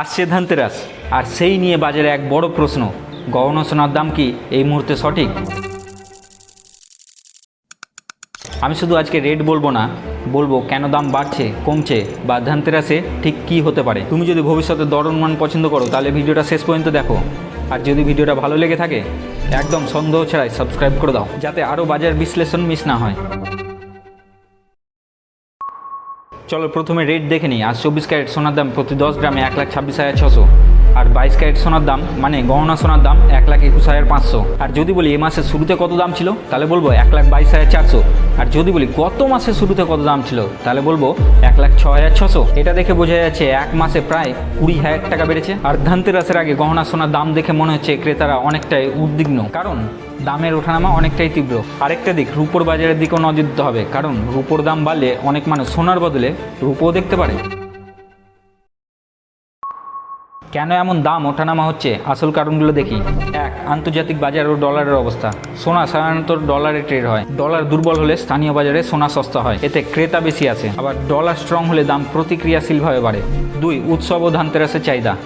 আসছে ধানতেরাস, আর সেই নিয়ে বাজারে এক বড় প্রশ্ন গহনা সোনার দাম কি এই মুহূর্তে সঠিক? আমি শুধু আজকে রেট বলব না, বলব কেন দাম বাড়ছে, কমছে, বা ধানতেরাসে ঠিক কি হতে পারে। তুমি যদি ভবিষ্যতে দর অনুমান পছন্দ করো, তাহলে ভিডিওটা শেষ পর্যন্ত দেখো। আর যদি ভিডিওটা ভালো লেগে থাকে, একদম সন্দেহ ছাড়াই সাবস্ক্রাইব করে দাও, যাতে আরও বাজার বিশ্লেষণ মিস না হয়। চলো প্রথমে রেট দেখে নিই। আজ চব্বিশ ক্যারেট সোনার দাম প্রতি দশ গ্রামে এক লাখ ছাব্বিশ হাজার ছশো। আর বাইশ ক্যারেট সোনার দাম মানে গহনা সোনার দাম, এক লাখ একুশ হাজার পাঁচশো। আর যদি বলি এ মাসের শুরুতে কত দাম ছিল, তাহলে বলব এক লাখ বাইশ হাজার চারশো। আর যদি বলি গত মাসে শুরুতে কত দাম ছিল, তাহলে বলব এক লাখ ছ হাজার ছশো। এটা দেখে বোঝা যাচ্ছে এক মাসে প্রায় কুড়ি হাজার টাকা বেড়েছে। আর ধনতেরাসের আগে গহনা সোনার দাম দেখে মনে হচ্ছে ক্রেতারা অনেকটাই উদ্বিগ্ন। কারণ দামের ওঠানামা অনেকটাই তীব্র। আরেকটা দিক, রুপোর বাজারের দিকেও নজর দিতে হবে। কারণ রুপোর দাম বাড়লে অনেক মানুষ সোনার বদলে রুপোও দেখতে পারে। কেন এমন দাম ওঠানামা হচ্ছে? আসল কারণগুলো দেখি। এক, আন্তর্জাতিক বাজার ও ডলারের অবস্থা। সোনা সাধারণত ডলারে ট্রেড হয়। ডলার দুর্বল হলে স্থানীয় বাজারে সোনা সস্তা হয়। এতে ক্রেতা বেশি আছে। আবার ডলার স্ট্রং হলে দাম প্রতিক্রিয়াশীলভাবে বাড়ে। দুই, উৎসব ও ধানতেরাসের চাহিদা।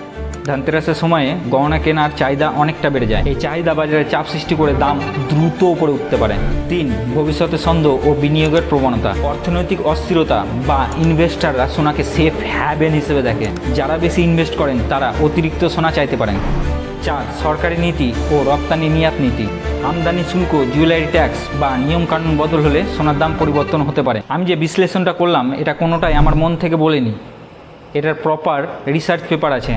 ধানতেরাসের সময়ে গহনা কেনার চাহিদা অনেকটা বেড়ে যায়। এই চাহিদা বাজারে চাপ সৃষ্টি করে দাম দ্রুত উপরে উঠতে পারে। তিন, ভবিষ্যতে সন্দেহ ও বিনিয়োগের প্রবণতা। অর্থনৈতিক অস্থিরতা বা ইনভেস্টাররা সোনাকে সেফ হ্যাভেন হিসেবে দেখে। যারা বেশি ইনভেস্ট করেন, তারা অতিরিক্ত সোনা চাইতে পারেন। চার, সরকারি নীতি ও রপ্তানি নিয়াত নীতি। আমদানি শুল্ক জুয়েলারি ট্যাক্স বা নিয়মকানুন বদল হলে সোনার দাম পরিবর্তন হতে পারে। আমি যে বিশ্লেষণটা করলাম, এটা কোনোটাই আমার মন থেকে বলিনি। এটার প্রপার রিসার্চ পেপার আছে।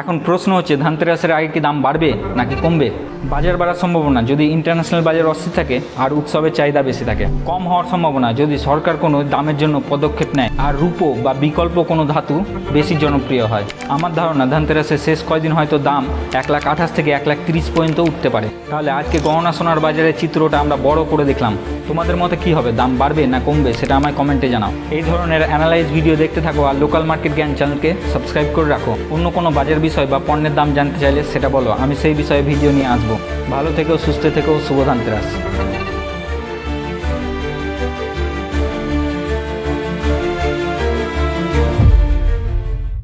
এখন প্রশ্ন হচ্ছে, ধানতেরাসের আগে কি দাম বাড়বে নাকি কমবে? বাজার বাড়ার সম্ভাবনা, যদি ইন্টারন্যাশনাল বাজার অস্থির থাকে আর উৎসবের চাহিদা বেশি থাকে, কম হওয়ার সম্ভাবনা, যদি সরকার কোনো দামের জন্য পদক্ষেপ নেয় আর রূপো বা বিকল্প কোনো ধাতু বেশি জনপ্রিয় হয়। আমার ধারণা, ধানতেরাসের শেষ কয়দিন হয়তো দাম এক লাখ আঠাশ থেকে এক লাখ তিরিশ পর্যন্ত উঠতে পারে। তাহলে আজকে গহনা সোনার বাজারের চিত্রটা আমরা বড় করে দেখলাম। তোমাদের মতে কি হবে? দাম বাড়বে না কমবে? সেটা আমায় কমেন্টে জানাও। এই ধরনের অ্যানালাইজ ভিডিও দেখতে থাকো আর লোকাল মার্কেট জ্ঞান চ্যানেলকে সাবস্ক্রাইব করে রাখো। অন্য কোনো বাজার বিষয় বা পণ্যের দাম জানতে চাইলে সেটা বলো। আমি সেই বিষয়ে ভিডিও নিয়ে আসব। ভালো থেকেও সুস্থ থেকেও শুভ ধানতেরাস